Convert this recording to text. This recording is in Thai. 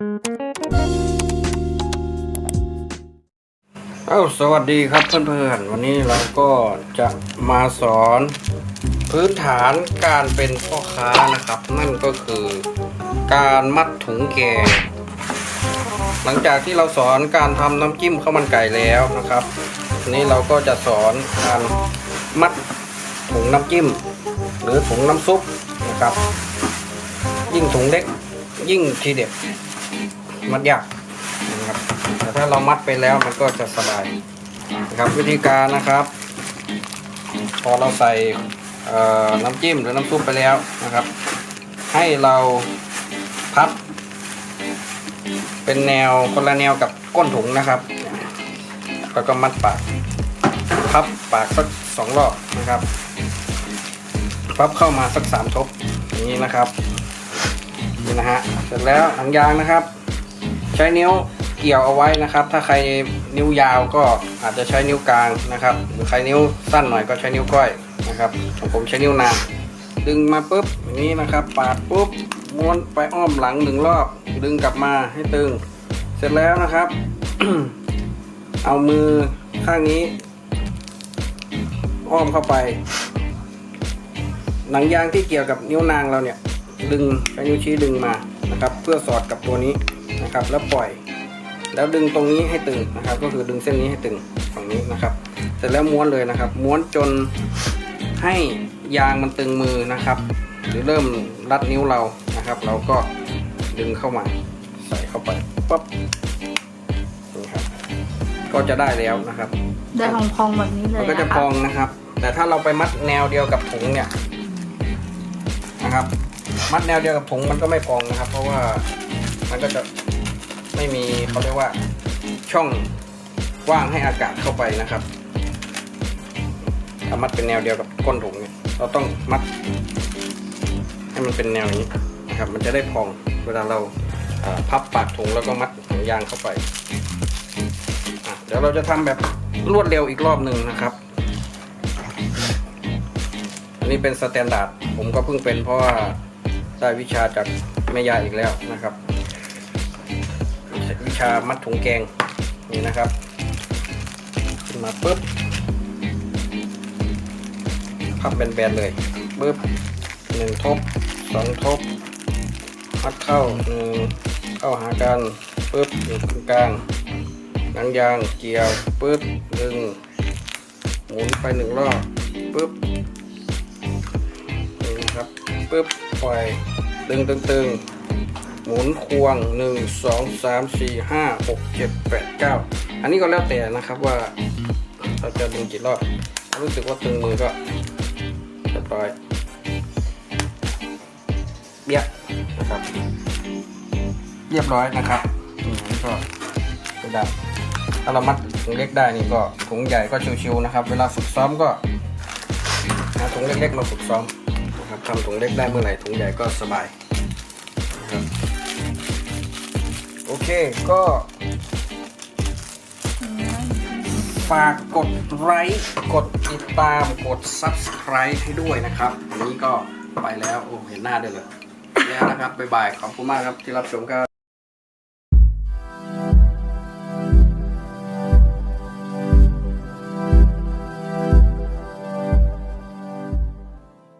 เอ้าสวัสดีครับเพื่อนๆ วันนี้เราก็จะมาสอนพื้นฐานการเป็นพ่อค้านะครับ นั่นก็คือการมัดถุงแกงหลังจากที่เราสอนการทำน้ำจิ้มข้าวมันไก่แล้วนะครับทีนี้เราก็จะสอนการมัดถุงน้ำจิ้ม หรือถุงน้ำซุปนะครับ ยิ่งถุงเล็กยิ่งทีเด็ด มัดยากนะครับแต่ถ้าเรามัดไปแล้วมันก็จะสบายนะครับวิธีการนะครับ พอเราใส่น้ำจิ้มหรือน้ำซุปไปแล้วนะครับ ให้เราพับ เป็นแนวคนละแนวกับก้นถุงนะครับแล้วก็มัดปากพับปากสักสองรอบนะครับพับเข้ามาสักสามทบอย่างนี้นะครับนี่นะฮะเสร็จแล้วหนังยางนะครับ ช้นิ้วเกี่ยวเอาไว้นะครับ ถ้าใครนิ้วยาวก็อาจจะใช้นิ้วกลางนะครับ หรือใครนิ้วสั้นหน่อยก็ใช้นิ้วก้อยนะครับของผมใช้นิ้วนางดึงมาปุ๊บอย่างนี้นะครับ ปาดปุ๊บม้วนไปอ้อมหลังหนึ่งรอบ ดึงกลับมาให้ตึง เสร็จแล้วนะครับ เอามือข้างนี้ อ้อมเข้าไป หนังยางที่เกี่ยวกับนิ้วนางเราเนี่ย ดึงใช้นิ้วชี้ดึงมานะครับ เพื่อสอดกับตัวนี้ นะครับ แล้วปล่อย แล้วดึงตรงนี้ให้ตึงนะครับ ก็คือดึงเส้นนี้ให้ตึงฝั่งนี้นะครับ เสร็จแล้วม้วนเลยนะครับ ม้วนจนให้ยางมันตึงมือนะครับ หรือเริ่มรัดนิ้วเรานะครับ เราก็ดึงเข้ามาใส่เข้าไปปั๊บนี่ครับ ก็จะได้แล้วนะครับ ได้พองๆแบบนี้เลยมันก็จะนคพองนะครับ แต่ถ้าเราไปมัดแนวเดียวกับถุงเนี่ยนะครับ มัดแนวเดียวกับถุงมันก็ไม่พองนะครับ เพราะว่ามันก็จะ ไม่มีเขาเรียกว่าช่องว่างให้อากาศเข้าไปนะครับถ้ามัดเป็นแนวเดียวกับก้นถุงเนี่ยเราต้องมัด ให้มันเป็นแนวอย่างนี้นะครับ มันจะได้พองเวลาเราพับปากถุงแล้วก็มัดหนังยางเข้าไปเดี๋ยวเราจะทำแบบรวดเร็วอีกรอบหนึ่งนะครับ อันนี้เป็นสแตนดาร์ดผมก็เพิ่งเป็นเพราะว่าได้วิชาจากแม่ยายอีกแล้วนะครับ ชามัดถุงแกงนี่นะครับขึ้นมาปุ๊บพับแบนๆเลยปุ๊บหนึ่งทบสองทบมัดเข้าหนึ่งเข้าหากันปุ๊บอยู่ตรงกลางหนังยางเกี่ยวปุ๊บดึงหมุนไปหนึ่งรอบปุ๊บนี่ครับปุ๊บปล่อยตึงตึงตึง หมุนควงหนึ่งสองสามสี่ห้าหกเจ็ดแปดเก้าอันนี้ก็แล้วแต่นะครับว่าเราจะดึงกี่รอบรู้สึกว่าตึงมือก็เรียบร้อยเบี้ยนะครับ เรียบร้อยนะครับนี่ก็กระดาษถ้าเรามัดถุงเล็กได้นี่ก็ถุงใหญ่ก็ชิวๆนะครับ เวลาฝึกซ้อมก็หาถุงเล็กๆมาฝึกซ้อมนะครับทำถุงเล็กได้เมื่อไหร่ถุงใหญ่ก็สบายนะครับ โอเคก็ฝากกดไลค์กดติดตามกด subscribe ให้ด้วยนะครับวันนี้ก็ไปแล้ว โอ้เห็นหน้าด้วยเลยแล้วนะครับ บ๊ายบาย ขอบคุณมากครับที่รับชมครับ